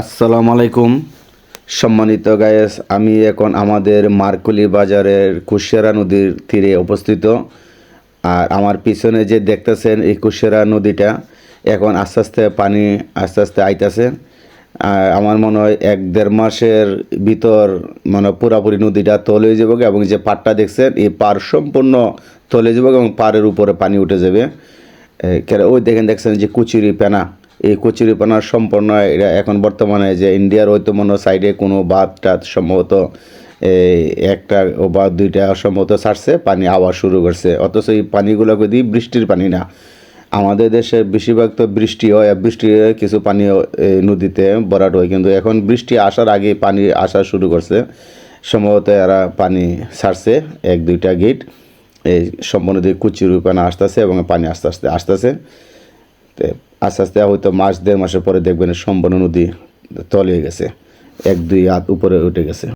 আসসালামু আলাইকুম। সম্মানিত গায়েস, আমি এখন আমাদের মার্কুলি বাজারের কুশিয়ারা নদীর তীরে অবস্থিত আর আমার পিছনে যে দেখতেছেন এই কুশিয়ারা নদীটা, এখন আস্তে আস্তে পানি আস্তে আস্তে আইতাছে। আর আমার মনে হয় এক দেড় মাসের ভিতর মানে পুরাপুরি নদীটা তলে যাবে এবং যে পাড়টা দেখছেন, এই পার সম্পূর্ণ তলে যাবে এবং পাড়ের উপরে পানি উঠে যাবে। ওই দেখেন, দেখছেন যে কুচুরি পেনা। এই কুচুরি সম্পন্ন এটা এখন বর্তমানে যে ইন্ডিয়ার হয়তো মনে সাইডে কোনো বাঁধ টাত সম্ভবত এই একটা বা দুইটা সম্ভবত ছাড়ছে, পানি আওয়া শুরু করছে। অথচ এই পানিগুলো যদি বৃষ্টির পানি না। আমাদের দেশে বেশিরভাগ তো বৃষ্টি হয়, আর বৃষ্টি কিছু পানি নদীতে ভরাট হয়। কিন্তু এখন বৃষ্টি আসার আগে পানি আসা শুরু করছে। সম্ভবত এরা পানি ছাড়ছে, এক দুইটা গেট। এই সম্পূর্ণ দিয়ে কুচি রূপানা আসতেছে এবং পানি আস্তে আস্তে আসতেছে। তো আস্তে আস্তে হয়তো মাস, দেড় মাসের পরে দেখবেন সম্পূর্ণ নদী তলিয়ে গেছে। এক, দুই হাত উপরে উঠে গেছে।